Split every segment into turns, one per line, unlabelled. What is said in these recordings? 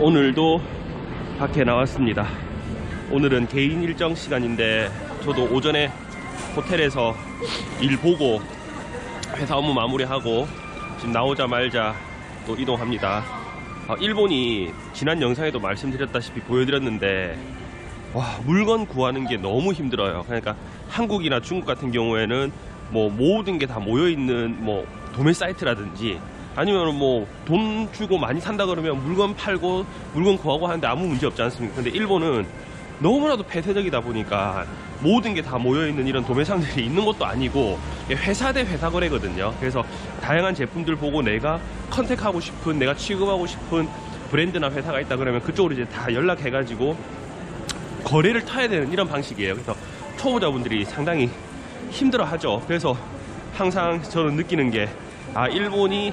오늘도 밖에 나왔습니다. 오늘은 개인 일정 시간인데 저도 오전에 호텔에서 일 보고 회사 업무 마무리하고 지금 나오자말자 또 이동합니다. 아, 일본이 지난 영상에도 말씀드렸다시피 보여드렸는데 와 물건 구하는 게 너무 힘들어요. 그러니까 한국이나 중국 같은 경우에는 뭐 모든 게 다 모여 있는 뭐 도매 사이트라든지 아니면 뭐 돈 주고 많이 산다 그러면 물건 팔고 물건 구하고 하는데 아무 문제 없지 않습니까? 근데 일본은 너무나도 폐쇄적이다 보니까 모든 게 다 모여 있는 이런 도매상들이 있는 것도 아니고 회사 대 회사 거래거든요. 그래서 다양한 제품들 보고 내가 컨택하고 싶은 내가 취급하고 싶은 브랜드나 회사가 있다 그러면 그쪽으로 이제 다 연락해가지고 거래를 타야 되는 이런 방식이에요. 그래서 초보자분들이 상당히 힘들어하죠. 그래서 항상 저는 느끼는 게 아, 일본이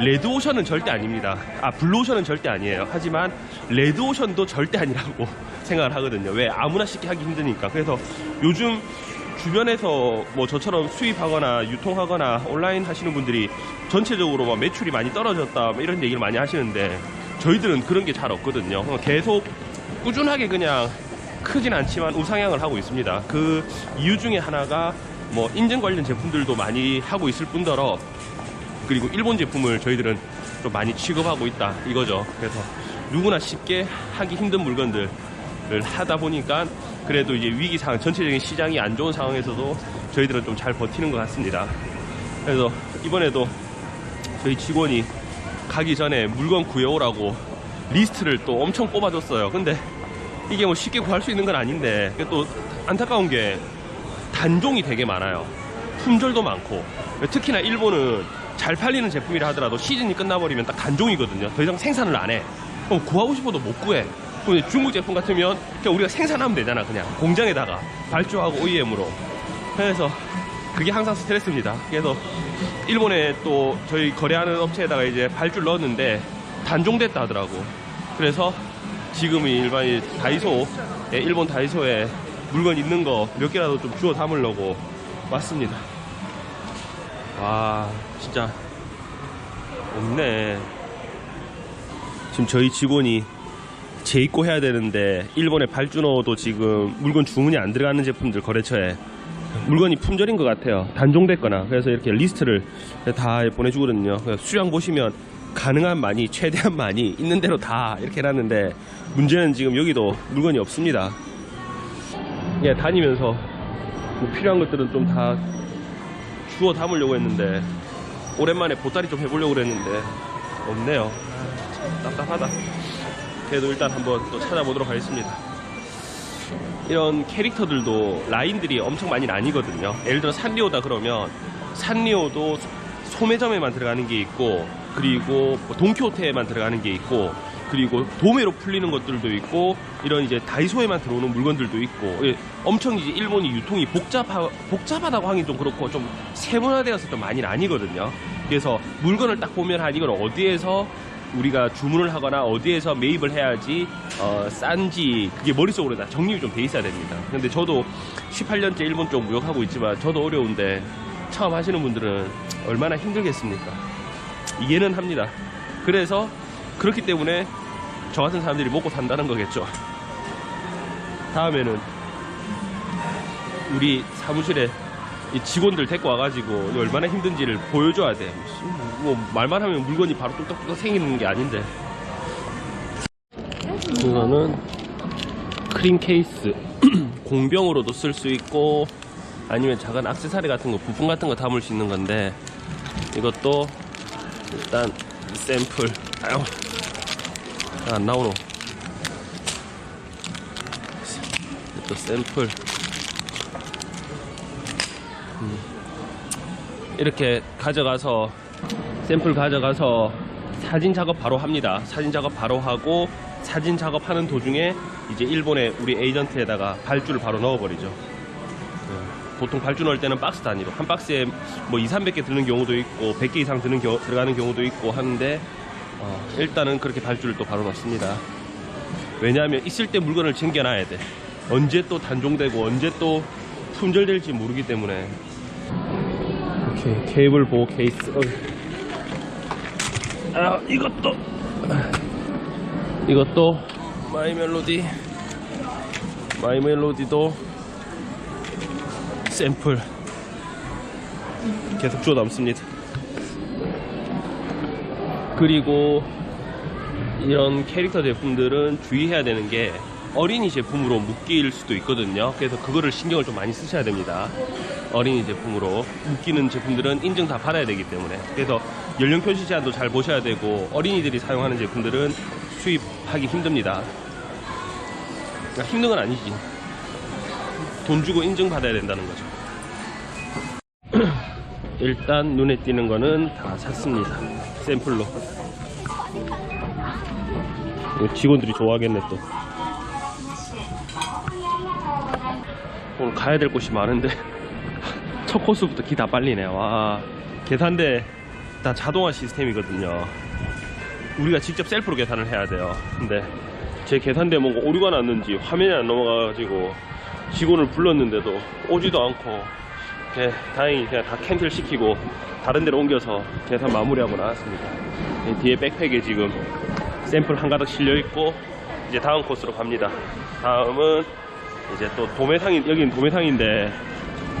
레드오션은 절대 아닙니다. 아, 블루오션은 절대 아니에요. 하지만 레드오션도 절대 아니라고 생각을 하거든요. 왜? 아무나 쉽게 하기 힘드니까. 그래서 요즘 주변에서 뭐 저처럼 수입하거나 유통하거나 온라인 하시는 분들이 전체적으로 막 매출이 많이 떨어졌다 뭐 이런 얘기를 많이 하시는데 저희들은 그런 게 잘 없거든요. 그냥 계속 꾸준하게 그냥 크진 않지만 우상향을 하고 있습니다. 그 이유 중에 하나가 뭐 인증 관련 제품들도 많이 하고 있을 뿐더러 그리고 일본 제품을 저희들은 좀 많이 취급하고 있다 이거죠. 그래서 누구나 쉽게 하기 힘든 물건들을 하다 보니까 그래도 이제 위기 상황 전체적인 시장이 안 좋은 상황에서도 저희들은 좀 잘 버티는 것 같습니다. 그래서 이번에도 저희 직원이 가기 전에 물건 구해오라고 리스트를 또 엄청 뽑아줬어요. 근데 이게 뭐 쉽게 구할 수 있는 건 아닌데 또 안타까운 게 단종이 되게 많아요. 품절도 많고 특히나 일본은 잘 팔리는 제품이라 하더라도 시즌이 끝나버리면 딱 단종이거든요. 더 이상 생산을 안 해. 그럼 구하고 싶어도 못 구해. 중국 제품 같으면 그냥 우리가 생산하면 되잖아. 그냥 공장에다가 발주하고 OEM으로. 그래서 그게 항상 스트레스입니다. 그래서 일본에 또 저희 거래하는 업체에다가 이제 발주를 넣었는데 단종됐다 하더라고. 그래서 지금 이 일반인 다이소, 예, 일본 다이소에 물건 있는 거 몇 개라도 좀 주워 담으려고 왔습니다. 와, 진짜 없네. 지금 저희 직원이 재입고 해야 되는데 일본에 발주 넣어도 지금 물건 주문이 안 들어가는 제품들 거래처에 물건이 품절인 것 같아요. 단종됐거나 그래서 이렇게 리스트를 다 보내주거든요. 수량 보시면 가능한 많이 최대한 많이 있는 대로 다 이렇게 해놨는데 문제는 지금 여기도 물건이 없습니다. 예, 다니면서 뭐 필요한 것들은 좀 다 주워 담으려고 했는데 오랜만에 보따리 좀 해보려고 그랬는데 없네요. 답답하다. 그래도 일단 한번 또 찾아보도록 하겠습니다. 이런 캐릭터들도 라인들이 엄청 많이 나뉘거든요. 예를 들어 산리오다 그러면 산리오도 소매점에만 들어가는 게 있고 그리고 뭐 동키호테에만 들어가는 게 있고 그리고 도매로 풀리는 것들도 있고 이런 이제 다이소에만 들어오는 물건들도 있고 예, 엄청 이제 일본이 유통이 복잡하 복잡하다고 하긴 좀 그렇고 좀 세분화되어서 좀 많이 나뉘거든요. 그래서 물건을 딱 보면 한 이걸 어디에서 우리가 주문을 하거나 어디에서 매입을 해야지 어, 싼지 그게 머릿속으로 다 정립이 좀 돼 있어야 됩니다. 근데 저도 18년째 일본 쪽 무역하고 있지만 저도 어려운데 처음 하시는 분들은 얼마나 힘들겠습니까? 이해는 합니다. 그래서 그렇기 때문에 저 같은 사람들이 먹고 산다는 거겠죠. 다음에는 우리 사무실에 이 직원들 데리고 와가지고 얼마나 힘든지를 보여줘야 돼. 뭐 말만 하면 물건이 바로 뚝딱뚝딱 생기는 게 아닌데. 이거는 크림 케이스 공병으로도 쓸 수 있고 아니면 작은 액세서리 같은 거 부품 같은 거 담을 수 있는 건데 이것도 일단 이 샘플 아유 아, 안 나오노. 또 샘플. 음. 이렇게 가져가서 샘플 가져가서 사진 작업 바로 합니다. 사진 작업 바로 하고 사진 작업하는 도중에 이제 일본의 우리 에이전트에다가 발주를 바로 넣어버리죠. 네. 보통 발주 넣을 때는 박스 단위로. 한 박스에 뭐 2, 300개 드는 경우도 있고 100개 이상 드는 경우, 들어가는 경우도 있고 하는데 어, 일단은 그렇게 발주를 또 바로 넣습니다. 왜냐하면 있을 때 물건을 챙겨놔야 돼. 언제 또 단종되고 언제 또 품절될지 모르기 때문에. 이렇게 케이블 보호 케이스. 어. 아 이것도. 이것도. 마이 멜로디. 마이 멜로디도. 샘플. 계속 주워 담습니다 그리고 이런 캐릭터 제품들은 주의해야 되는 게 어린이 제품으로 묶일 수도 있거든요. 그래서 그거를 신경을 좀 많이 쓰셔야 됩니다. 어린이 제품으로 묶이는 제품들은 인증 다 받아야 되기 때문에. 그래서 연령 표시 제한도 잘 보셔야 되고 어린이들이 사용하는 제품들은 수입하기 힘듭니다. 그러니까 힘든 건 아니지. 돈 주고 인증 받아야 된다는 거죠 일단 눈에 띄는 거는 다 샀습니다. 샘플로. 직원들이 좋아하겠네 또. 오늘 가야 될 곳이 많은데 첫 코스부터 기 다 빨리네. 와. 계산대 다 자동화 시스템이거든요. 우리가 직접 셀프로 계산을 해야 돼요. 근데 제 계산대 뭔가 오류가 났는지 화면이 안 넘어가가지고 직원을 불렀는데도 오지도 않고 예, 다행히 그냥 다 캔슬 시키고 다른 데로 옮겨서 계산 마무리하고 나왔습니다 예, 뒤에 백팩에 지금 샘플 한가득 실려 있고 이제 다음 코스로 갑니다 다음은 이제 또 도매상인 여기는 도매상인데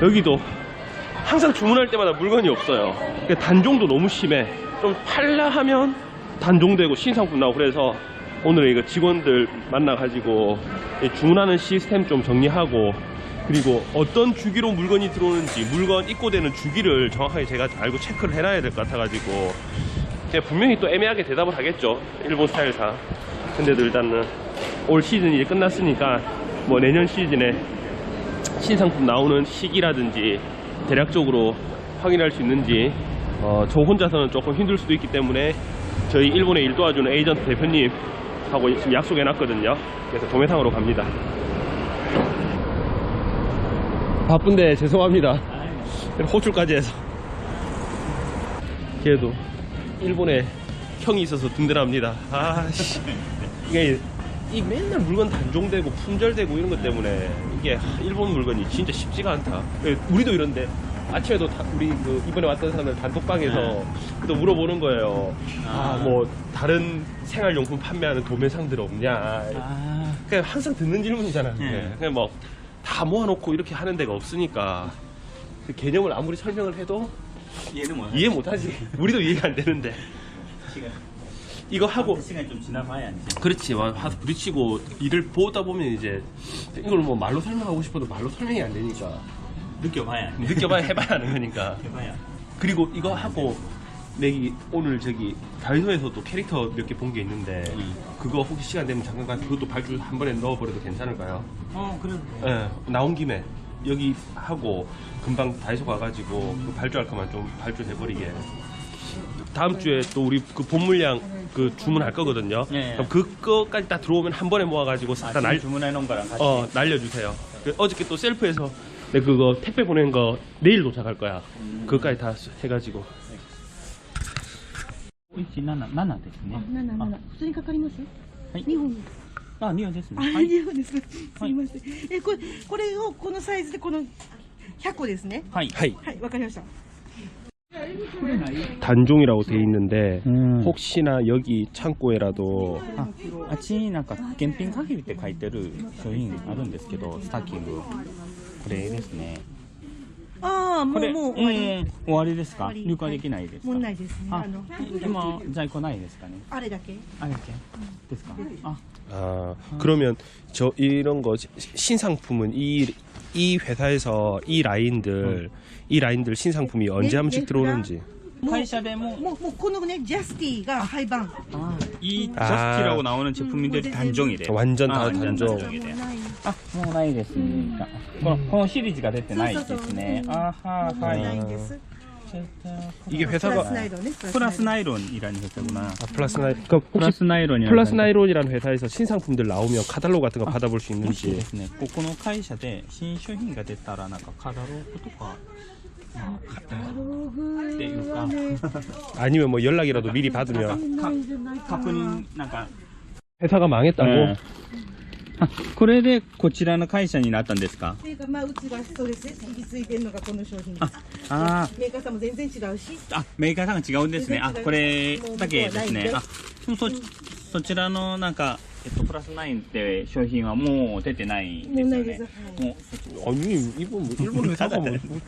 여기도 항상 주문할 때마다 물건이 없어요. 그러니까 단종도 너무 심해. 좀 팔라 하면 단종되고 신상품 나오고 그래서 오늘 이거 직원들 만나가지고 이 주문하는 시스템 좀 정리하고 그리고 어떤 주기로 물건이 들어오는지 물건 입고되는 주기를 정확하게 제가 알고 체크를 해놔야 될 것 같아가지고 분명히 또 애매하게 대답을 하겠죠. 일본 스타일상. 근데도 일단은 올 시즌이 이제 끝났으니까 뭐 내년 시즌에 신상품 나오는 시기라든지 대략적으로 확인할 수 있는지 어, 저 혼자서는 조금 힘들 수도 있기 때문에 저희 일본에 일 도와주는 에이전트 대표님하고 지금 약속해 놨거든요 그래서 도매상으로 갑니다 바쁜데 죄송합니다 호출까지 해서 그래도 일본에 형이 있어서 든든합니다 아씨 이게 이 맨날 물건 단종되고 품절되고 이런 것 때문에 이게 하, 일본 물건이 진짜 쉽지가 않다. 예, 우리도 이런데 아침에도 다- 우리 그 이번에 왔던 사람들 단톡방에서 또 물어보는 거예요. 아 뭐 다른 생활용품 판매하는 도매상들 없냐.
아,
그냥 항상 듣는 질문이잖아요.
네.
그냥 뭐 다 모아놓고 이렇게 하는 데가 없으니까 그 개념을 아무리 설명을 해도
얘는 뭐야?
이해 못하지. 우리도 이해가 안 되는데
시간,
이거 하고
시간이 좀 지나봐야 이제.
그렇지 와 와서 부딪히고 일을 보다 보면 이제 이걸 뭐 말로 설명하고 싶어도 말로 설명이 안 되니까
느껴봐야.
느껴봐야 해봐야 하는 거니까
해봐야.
그리고 이거 하고 내기 오늘 저기 다이소에서도 캐릭터 몇 개 본 게 있는데
음.
그거 혹시 시간 되면 잠깐 가서 그것도 발주 한 번에 넣어버려도 괜찮을까요?
어, 그래도.
예 나온 김에 여기 하고 금방 다이소 가가지고 그 발주할 거만 좀 발주해버리게 다음 주에 또 우리 그 본물량 그 주문할 거거든요.
네.
그럼 그거까지 다 들어오면 한 번에 모아가지고 싹
아,
다
지금
날,
주문해 놓은 거랑 같이.
어, 날려주세요. 그 어저께 또 셀프에서 내 그거 택배 보낸 거 내일 도착할 거야. 그거까지 다 해가지고.
177ですね。
7、7、普通にかかります
はい
日本
あ、2本ですね。
あ、
はい。
日本ですか。すいません。え、これ、これをこのサイズでこの100個ですね。
はい。
하이.
はい、わかりました。
단종이라고 돼 있는데
うん。
혹시나 여기 창고에라도
あ、あっちになんか、検品限りって書いてる商品あるんですけど、スタッキング。これですね。
ああ、も
これ、
う、もう終わり。
うん終わりですか
終わり
入荷できないですか
もうないですね。
あ
あの、
今、在庫ないですかね
あれだけ。
あれだけですかあ、
아 그러면 저 이런 거 시- 신상품은 이 이 회사에서 이 라인들 이 라인들 신상품이 언제 한 번씩 들어오는지
会社でも、
もう、もうこのね、ジャスティが廃盤。
아, 이
아.
저스티라고 나오는 제품들이 단종이래.
완전 다
아,
단종.
もう
단종이래.
ない。
아, もうないですね。あこのこのシリーズが出てないですね。あは
もうない
はい。
んです。
이게
プラ
회사가
スナイロンね。
플러스 나이론이라는 회사구나.
아, 플러스 나이 그러니까 혹시
플러스 나이론이라는
플러스 나이론이라는 회사에서 신상품들 나오면 카탈로그 같은 거 받아볼 수
もしで
있는지
すね、ここの会社で新商品が出たらなんかカタログとか、まあ、買って
ログ
っていうか、
아니면 뭐 연락이라도 미리 받으면
ないじゃないか
確認なんか
회사가 망했다고
네. あこれでこちらの会社になったんですか
っていうかまあうちがそうですね引き継いでるのがこの商品
ああ
メーカーさんも全然違うし
ーあメーカーさんが違うんですねあ
全然違う
これだけですね
もう
あでもそそちらのなんか、えっと、プラス9って商品はもう出てないですよね
もうないですはい
もう
아니 이거 뭐 일본 회사가 뭐, 뭐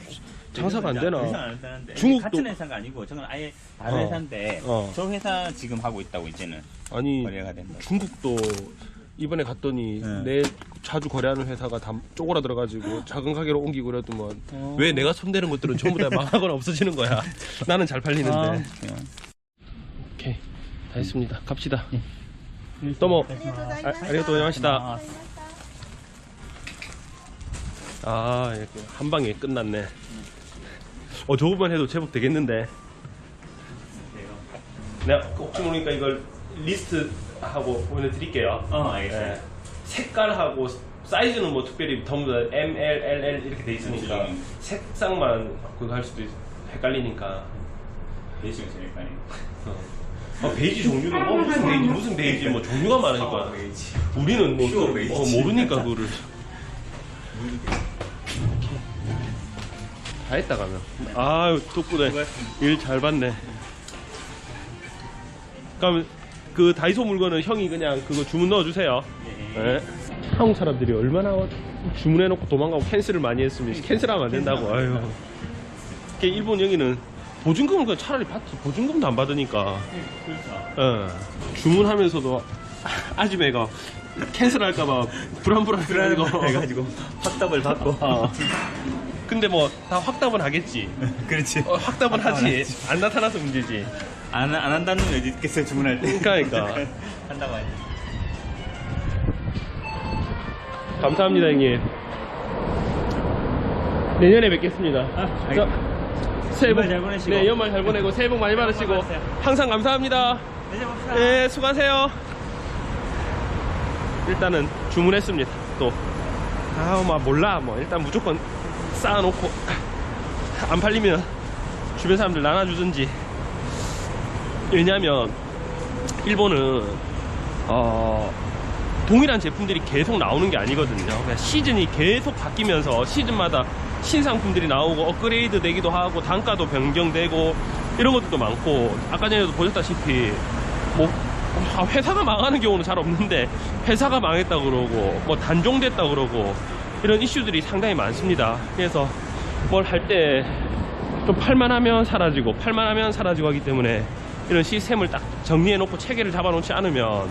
장사가 안 되나? 중국도-
중국 같은 회사가 아니고 저건 아예 다른
어.
회사인데
어.
저 회사 지금 하고 있다고 이제는
아니
거래가 된다.
중국도 이번에 갔더니
네.
내 자주 거래하는 회사가 다 쪼그라들어가지고 작은 가게로 옮기고 그랬더만.
어.
왜 내가 손대는 것들은 전부 다 망하거나 없어지는 거야? 나는 잘 팔리는데.
아, 네.
오케이. 다 했습니다. 갑시다.
예.
또뭐.
네,
아,
아,
아리가또 고자이마시다.
아
이렇게 한 방에 끝났네. 어 저거만 해도 제법 되겠는데. 내가 혹시 모르니까 이걸 리스트 하고 보내드릴게요
어, 알겠어요.
네. 색깔하고 사이즈는 뭐 특별히 전부 다 M, L, L, L 이렇게 돼 있으니까
음.
색상만 그거 할 수도 있, 헷갈리니까
대신 제일까요?
어. 아, 베이지 종류도 뭐 무슨 베이지 무슨 베이지 뭐 종류가 많으니까
베이지.
우리는 뭐
퓨어
또,
베이지.
어, 모르니까 그거를 다 했다 가면 아유 덕분에 일 잘 봤네 그럼 그 다이소 물건은 형이 그냥 그거 주문 넣어주세요 네. 한국 사람들이 얼마나 주문해놓고 도망가고 캔슬을 많이 했으면 캔슬하면 안 된다고 아유 이게 일본 여기는 보증금은 그냥 차라리 받지 보증금도 안 받으니까
그렇죠.
어. 주문하면서도 아지매가 캔슬할까봐 불안불안해가지고
해가지고 확답을 받고.
어. 근데 뭐 다 확답은 하겠지
그렇지.
어, 확답은 하지 안 나타나서 문제지
안, 안 한다는 게 어디 있겠어요 주문할 때.
그러니까.
한다고 하지.
감사합니다 형님 내년에 뵙겠습니다
아,
자, 새해 복
연말 잘 보내시고.
네 연말 잘 보내고 새해 복 많이 받으시고
받으세요.
항상 감사합니다
내일 봅시다.
네, 수고하세요. 일단은 주문했습니다. 또. 아, 막 몰라. 뭐 일단 무조건 쌓아놓고 안 팔리면 주변 사람들 나눠주든지. 왜냐면 일본은 어 동일한 제품들이 계속 나오는 게 아니거든요. 그냥 시즌이 계속 바뀌면서 시즌마다 신상품들이 나오고 업그레이드 되기도 하고 단가도 변경되고 이런 것들도 많고 아까 전에도 보셨다시피 뭐 아, 회사가 망하는 경우는 잘 없는데 회사가 망했다 그러고 뭐 단종됐다 그러고 이런 이슈들이 상당히 많습니다. 그래서 뭘 할 때 좀 팔만하면 사라지고 팔만하면 사라지고 하기 때문에 이런 시스템을 딱 정리해 놓고 체계를 잡아 놓지 않으면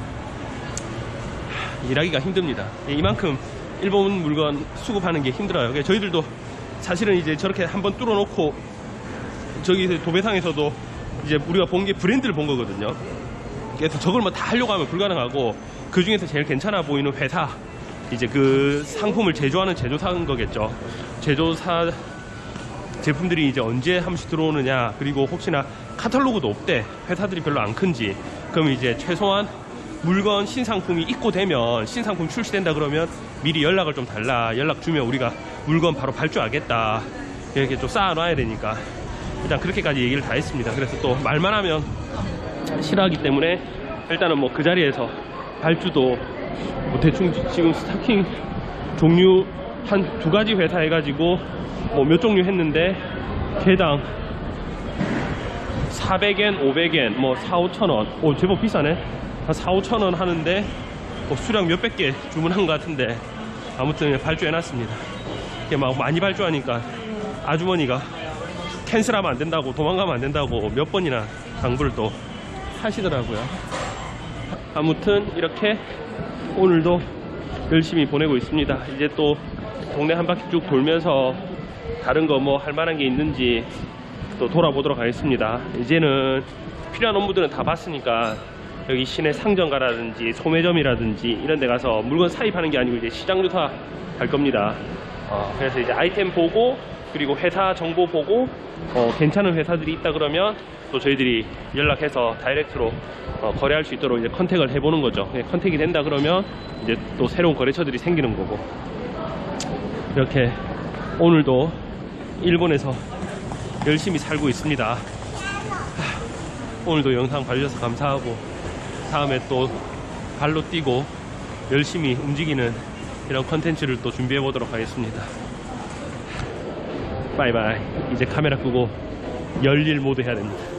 일하기가 힘듭니다. 이만큼 일본 물건 수급하는 게 힘들어요. 그래서 저희들도 사실은 이제 저렇게 한번 뚫어 놓고 저기 도배상에서도 이제 우리가 본 게 브랜드를 본 거거든요. 그래서 저걸 뭐 다 하려고 하면 불가능하고 그 중에서 제일 괜찮아 보이는 회사 이제 그 상품을 제조하는 제조사인 거겠죠. 제조사 제품들이 이제 언제 한 번씩 들어오느냐 그리고 혹시나 카탈로그도 없대. 회사들이 별로 안 큰지. 그럼 이제 최소한 물건 신상품이 입고되면 신상품 출시된다 그러면 미리 연락을 좀 달라. 연락 주면 우리가 물건 바로 발주하겠다. 이렇게 좀 쌓아놔야 되니까. 일단 그렇게까지 얘기를 다 했습니다. 그래서 또 말만 하면 싫어하기 때문에 일단은 뭐 그 자리에서 발주도 뭐 대충 지금 스타킹 종류 한 두 가지 회사 해가지고 뭐 몇 종류 했는데 개당 400엔, 500엔, 뭐 4, 5천 원. 오 제법 비싸네. 한 4, 5천 원 하는데 뭐 수량 몇백 개 주문한 것 같은데 아무튼 발주해놨습니다. 이게 막 많이 발주하니까 아주머니가 캔슬하면 안 된다고 도망가면 안 된다고 몇 번이나 당부를 또 하시더라고요. 아무튼 이렇게 오늘도 열심히 보내고 있습니다. 이제 또 동네 한 바퀴 쭉 돌면서 다른 거 뭐 할 만한 게 있는지 또 돌아보도록 하겠습니다. 이제는 필요한 업무들은 다 봤으니까 여기 시내 상점가라든지 소매점이라든지 이런 데 가서 물건 사입하는 게 아니고 이제 시장 조사 할 겁니다. 어, 그래서 이제 아이템 보고 그리고 회사 정보 보고 어, 괜찮은 회사들이 있다 그러면 또 저희들이 연락해서 다이렉트로 어, 거래할 수 있도록 이제 컨택을 해보는 거죠. 예, 컨택이 된다 그러면 이제 또 새로운 거래처들이 생기는 거고 이렇게 오늘도 일본에서 열심히 살고 있습니다. 하, 오늘도 영상 봐주셔서 감사하고 다음에 또 발로 뛰고 열심히 움직이는 이런 컨텐츠를 또 준비해 보도록 하겠습니다. 바이바이. 이제 카메라 끄고 열일 모드 해야 됩니다.